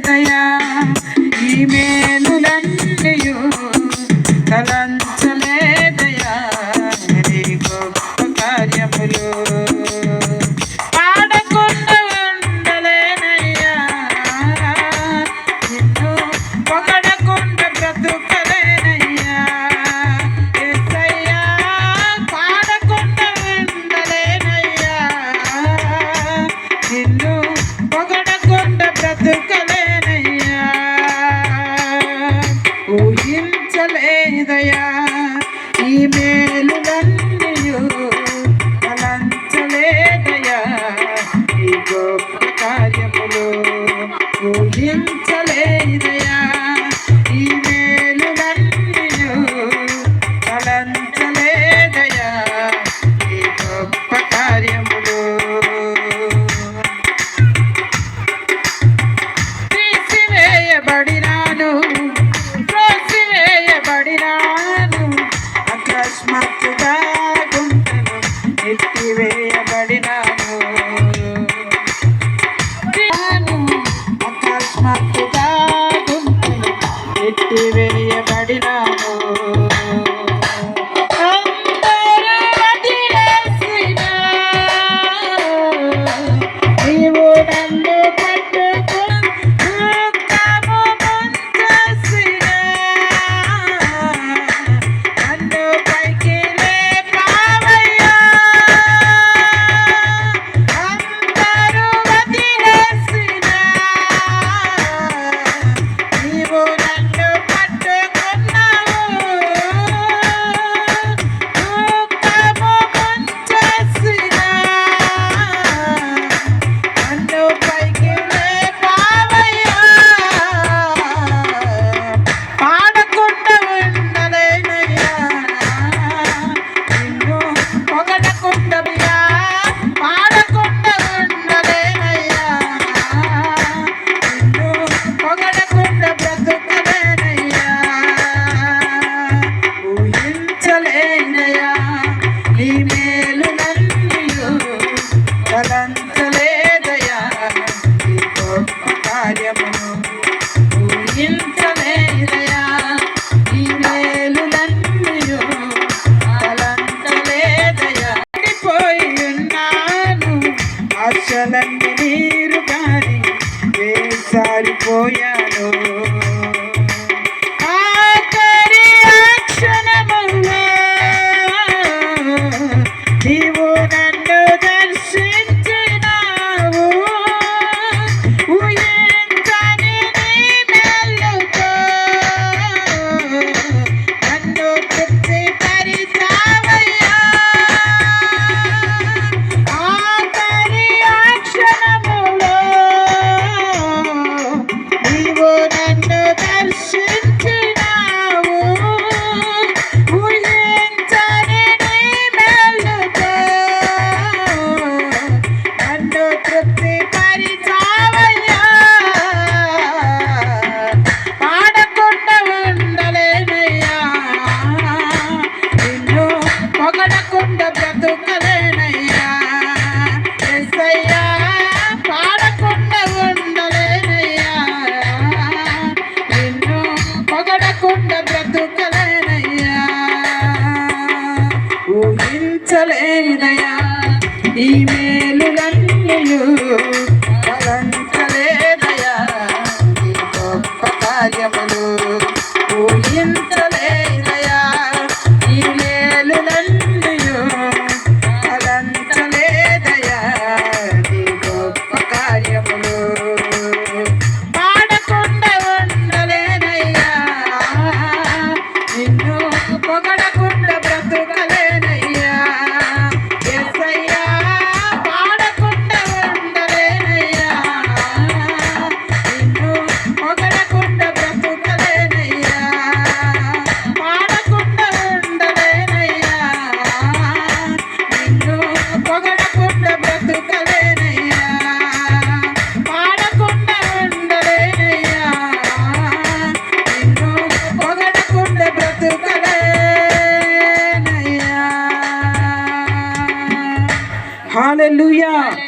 దయా ఈ మేలులన్నయు తలంచలేదయా? నీ గొప్ప కార్యములు っ。కదన్నీరు కాని వేసారిపోయా. తలంచలేదయా ఈ మేలు నన్ను తలంచలేదయా ఈ గొప్ప కార్యములు పూజించలేదయా? ఈ మేలు నన్ను తలంచలేదయా ఈ గొప్ప కార్యములు పాడకుండా ఉండలేదయ్యా. నిన్ను పొగడ Hallelujah.